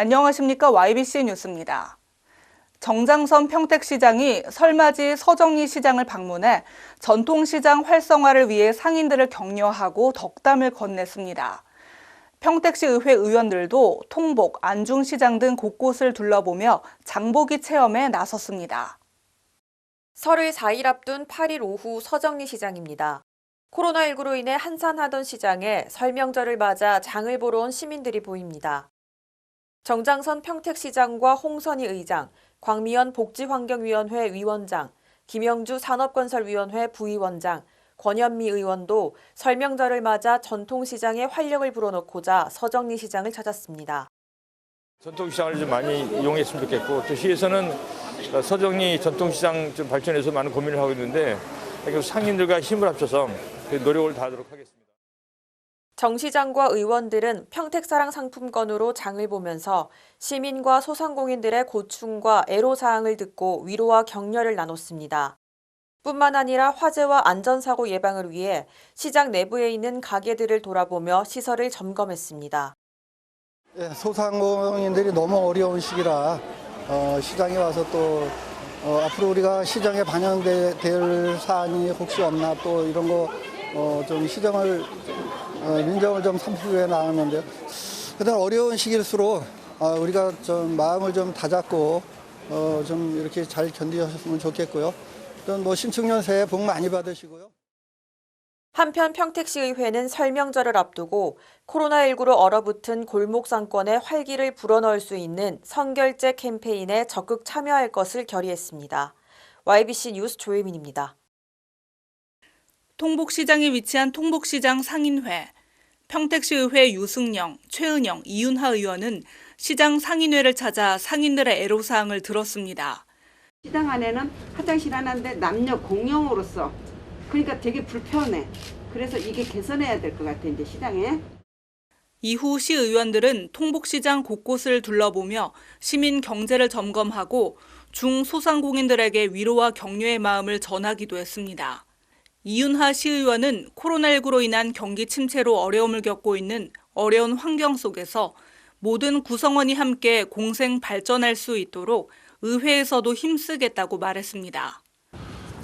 안녕하십니까 YBC 뉴스입니다. 정장선 평택시장이 설맞이 서정리 시장을 방문해 전통시장 활성화를 위해 상인들을 격려하고 덕담을 건넸습니다. 평택시 의회 의원들도 통복, 안중시장 등 곳곳을 둘러보며 장보기 체험에 나섰습니다. 설을 4일 앞둔 8일 오후 서정리 시장입니다. 코로나19로 인해 한산하던 시장에 설명절을 맞아 장을 보러 온 시민들이 보입니다. 정장선 평택시장과 홍선희 의장, 광미연 복지환경위원회 위원장, 김영주 산업건설위원회 부위원장, 권현미 의원도 설명절을 맞아 전통시장에 활력을 불어넣고자 서정리 시장을 찾았습니다. 전통시장을 좀 많이 이용했으면 좋겠고 또 시에서는 서정리 전통시장 좀 발전해서 많은 고민을 하고 있는데 상인들과 힘을 합쳐서 그 노력을 다하도록 하겠습니다. 정 시장과 의원들은 평택사랑 상품권으로 장을 보면서 시민과 소상공인들의 고충과 애로사항을 듣고 위로와 격려를 나눴습니다. 뿐만 아니라 화재와 안전사고 예방을 위해 시장 내부에 있는 가게들을 돌아보며 시설을 점검했습니다. 예, 소상공인들이 너무 어려운 시기라 어, 시장에 와서 또 어, 앞으로 우리가 시장에 반영될 사안이 혹시 없나 또 이런 거 좀 시정을 어, 민정을 좀 살피기 위해 나왔는데요. 그다음 어려운 시기일수록 어, 우리가 좀 마음을 좀 다잡고 어, 좀 이렇게 잘 견디셨으면 좋겠고요. 또뭐 신축년 새해 복 많이 받으시고요. 한편 평택시의회는 설명절을 앞두고 코로나19로 얼어붙은 골목 상권에 활기를 불어넣을 수 있는 선결제 캠페인에 적극 참여할 것을 결의했습니다. YBC 뉴스 조혜민입니다. 통복시장에 위치한 통복시장 상인회. 평택시의회 유승영, 최은영, 이윤하 의원은 시장 상인회를 찾아 상인들의 애로사항을 들었습니다. 시장 안에는 화장실 하나인데 남녀 공용으로서 그러니까 되게 불편해. 그래서 이게 개선해야 될 것 같아 이제 시장에. 이후 시 의원들은 통복시장 곳곳을 둘러보며 시민 경제를 점검하고 중소상공인들에게 위로와 격려의 마음을 전하기도 했습니다. 이윤하 시의원은 코로나19로 인한 경기 침체로 어려움을 겪고 있는 어려운 환경 속에서 모든 구성원이 함께 공생 발전할 수 있도록 의회에서도 힘쓰겠다고 말했습니다.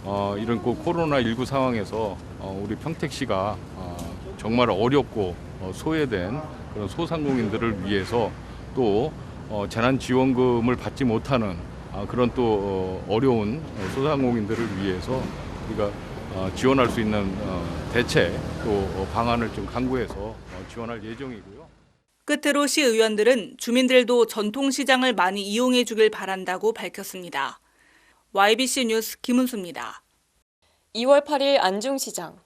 어, 이런 그 코로나19 상황에서 어, 우리 평택시가 어, 정말 어렵고 어, 소외된 그런 소상공인들을 위해서 또 어, 재난지원금을 받지 못하는 아, 그런 또 어, 어려운 어, 소상공인들을 위해서 우리가 어, 지원할 수 있는 어, 대책 또 어, 방안을 좀 강구해서 어, 지원할 예정이고요. 끝으로 시 의원들은 주민들도 전통시장을 많이 이용해 주길 바란다고 밝혔습니다. YBC 뉴스 김은수입니다. 2월 8일 안중시장.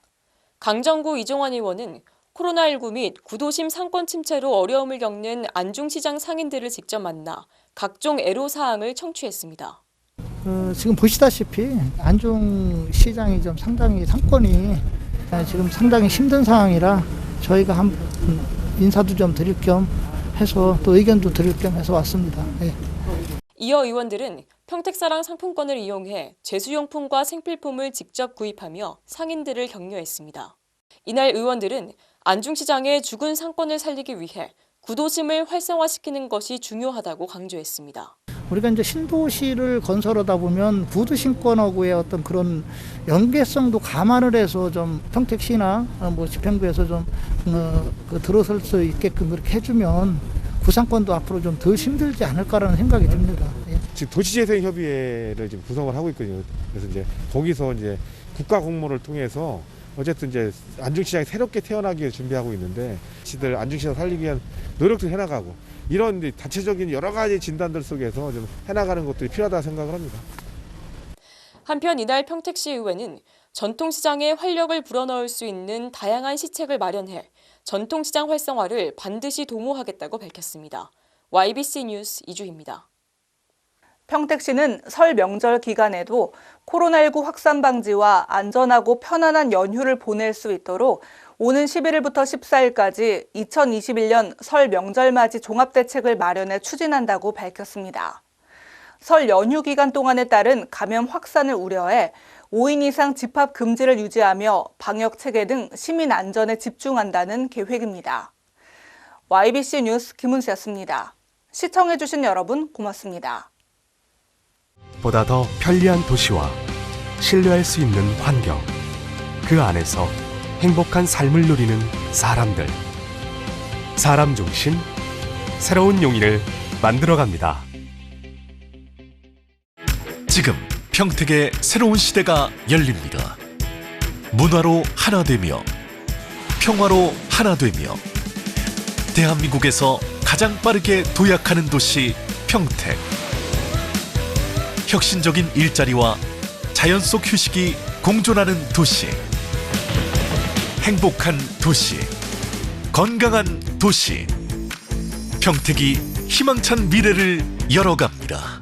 강정구 이종환 의원은 코로나19 및 구도심 상권 침체로 어려움을 겪는 안중시장 상인들을 직접 만나 각종 애로사항을 청취했습니다. 어, 지금 보시다시피 안중 시장이 좀 상당히 상권이 아, 지금 상당히 힘든 상황이라 저희가 한 인사도 좀 드릴 겸 해서 또 의견도 드릴 겸 해서 왔습니다. 예. 이어 의원들은 평택사랑 상품권을 이용해 제수용품과 생필품을 직접 구입하며 상인들을 격려했습니다. 이날 의원들은 안중시장의 죽은 상권을 살리기 위해 구도심을 활성화시키는 것이 중요하다고 강조했습니다. 우리가 이제 신도시를 건설하다 보면 구도 신권하고의 어떤 그런 연계성도 감안을 해서 좀 평택시나 어, 뭐 집행부에서 좀 어, 그 들어설 수 있게끔 그렇게 해주면 구상권도 앞으로 좀 덜 힘들지 않을까라는 생각이 듭니다. 예. 지금 도시재생협의회를 지금 구성을 하고 있거든요. 그래서 이제 거기서 이제 국가 공모를 통해서 어쨌든 이제 안중시장이 새롭게 태어나기 위해 준비하고 있는데 시들 안중시장 살리기 위한 노력도 해나가고 이런 이제 다체적인 여러 가지 진단들 속에서 좀 해나가는 것들이 필요하다고 생각을 합니다. 한편 이날 평택시 의회는 전통시장에 활력을 불어넣을 수 있는 다양한 시책을 마련해 전통시장 활성화를 반드시 도모하겠다고 밝혔습니다. YBC 뉴스 이주희입니다. 평택시는 설 명절 기간에도 코로나19 확산 방지와 안전하고 편안한 연휴를 보낼 수 있도록 오는 11일부터 14일까지 2021년 설 명절 맞이 종합대책을 마련해 추진한다고 밝혔습니다. 설 연휴 기간 동안에 따른 감염 확산을 우려해 5인 이상 집합 금지를 유지하며 방역 체계 등 시민 안전에 집중한다는 계획입니다. YBC 뉴스 김은수였습니다. 시청해주신 여러분 고맙습니다. 보다 더 편리한 도시와 신뢰할 수 있는 환경, 그 안에서 행복한 삶을 누리는 사람들. 사람 중심, 새로운 용인을 만들어갑니다. 지금 평택의 새로운 시대가 열립니다. 문화로 하나 되며 평화로 하나 되며 대한민국에서 가장 빠르게 도약하는 도시 평택. 혁신적인 일자리와 자연 속 휴식이 공존하는 도시. 행복한 도시. 건강한 도시. 평택이 희망찬 미래를 열어갑니다.